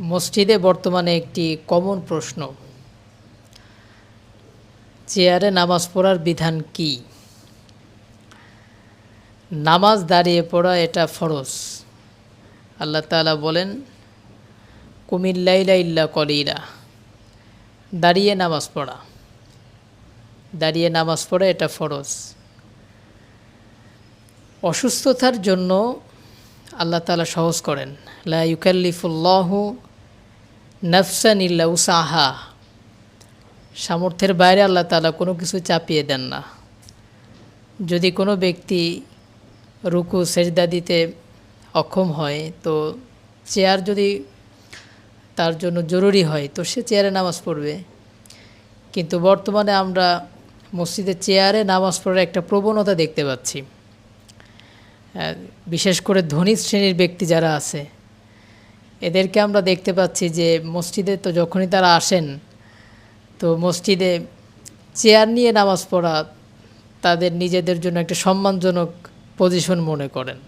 মসজিদে বর্তমানে একটি কমন প্রশ্ন। চেয়ারে নামাজ পড়ার বিধান কি? নামাজ দাঁড়িয়ে পড়া এটা ফরজ। আল্লাহ তাআলা বলেন কুমিল্লাইলা ইল্লা কলিরা দাঁড়িয়ে নামাজ পড়া। দাঁড়িয়ে নামাজ পড়া এটা ফরজ। অসুস্থতার জন্য আল্লাহ তাআলা সহজ করেন, লা ইউকাল্লিফুল্লাহু নফসান ইল্লা উসাহা। সামর্থ্যের বাইরে আল্লাহ তালা কোনো কিছু চাপিয়ে দেন না। যদি কোনো ব্যক্তি রুকু, সেজদা দিতে অক্ষম হয়, তো চেয়ার যদি তার জন্য জরুরি হয়, তো সে চেয়ারে নামাজ পড়বে। কিন্তু বর্তমানে আমরা মসজিদে চেয়ারে নামাজ পড়ার একটা প্রবণতা দেখতে পাচ্ছি। বিশেষ করে ধনী শ্রেণির ব্যক্তি যারা আছে এদেরকে আমরা দেখতে পাচ্ছি যে মসজিদে তো যখনই তারা আসেন, তো মসজিদে চেয়ার নিয়ে নামাজ পড়া তাদের নিজেদের জন্য একটা সম্মানজনক পজিশন মনে করেন।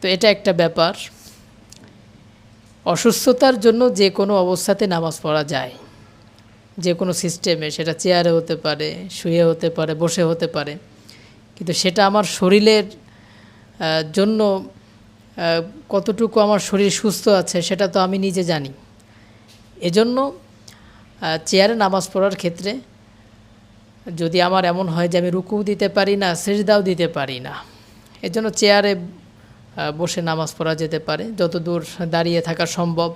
তো এটা একটা ব্যাপার। অসুস্থতার জন্য যে কোনো অবস্থাতে নামাজ পড়া যায়। যে কোনো সিস্টেমে সেটা চেয়ারে হতে পারে, শুয়ে হতে পারে, বসে হতে পারে। কিন্তু সেটা আমার শরীরের জন্য কতটুকু আমার শরীর সুস্থ আছে সেটা তো আমি নিজে জানি। এজন্য চেয়ারে নামাজ পড়ার ক্ষেত্রে যদি আমার এমন হয় যে আমি রুকু দিতে পারি না, সেজদাও দিতে পারি না, এজন্য চেয়ারে বসে নামাজ পড়া যেতে পারে। যত দূর দাঁড়িয়ে থাকা সম্ভব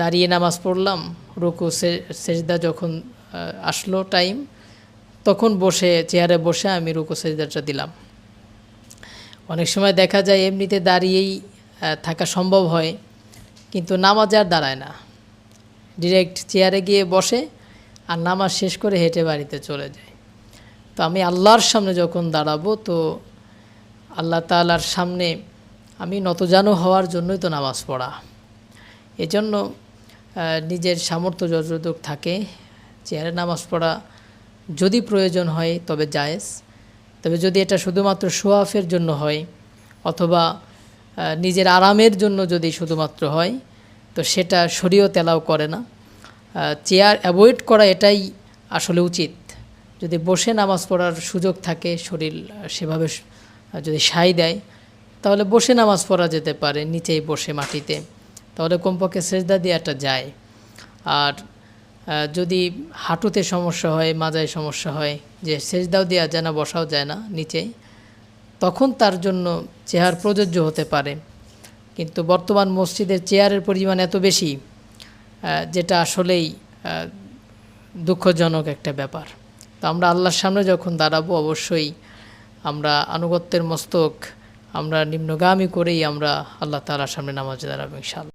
দাঁড়িয়ে নামাজ পড়লাম, রুকু সেজদা যখন আসলো টাইম তখন বসে, চেয়ারে বসে আমি রুকু, সেজদাটা দিলাম। অনেক সময় দেখা যায় এমনিতে দাঁড়িয়েই থাকা সম্ভব হয়, কিন্তু নামাজ আর দাঁড়ায় না। ডিরেক্ট চেয়ারে গিয়ে বসে আর নামাজ শেষ করে হেঁটে বাড়িতে চলে যায়। তো আমি আল্লাহর সামনে যখন দাঁড়াবো, তো আল্লাহ তালার সামনে আমি নতজানু হওয়ার জন্যই তো নামাজ পড়া। এজন্য নিজের সামর্থ্য যতটুকু থাকে চেয়ারে নামাজ পড়া যদি প্রয়োজন হয় তবে জায়েজ। তবে যদি এটা শুধুমাত্র শোয়াফের জন্য হয়, অথবা নিজের আরামের জন্য যদি শুধুমাত্র হয়, তো সেটা শরীয় তেলাও করে না। চেয়ার অ্যাভয়েড করা এটাই আসলে উচিত। যদি বসে নামাজ পড়ার সুযোগ থাকে, শরীর সেভাবে যদি সাই দেয়, তাহলে বসে নামাজ পড়া যেতে পারে, নিচেই বসে মাটিতে। তাহলে কমপক্ষে সেজদা দেওয়াটা যায়। আর যদি হাঁটুতে সমস্যা হয়, মাজায় সমস্যা হয়, যে সেজদাও দেওয়া যায় না, বসাও যায় না নিচে, তখন তার জন্য চেয়ার প্রযোজ্য হতে পারে। কিন্তু বর্তমান মসজিদের চেয়ারের পরিমাণ এত বেশি যেটা আসলেই দুঃখজনক একটা ব্যাপার। তো আমরা আল্লাহর সামনে যখন দাঁড়াবো, অবশ্যই আমরা আনুগত্যের মস্তক আমরা নিম্নগামী করেই আমরা আল্লাহ তালার সামনে নামাজ দাঁড়াবো, ইনশাআল্লাহ।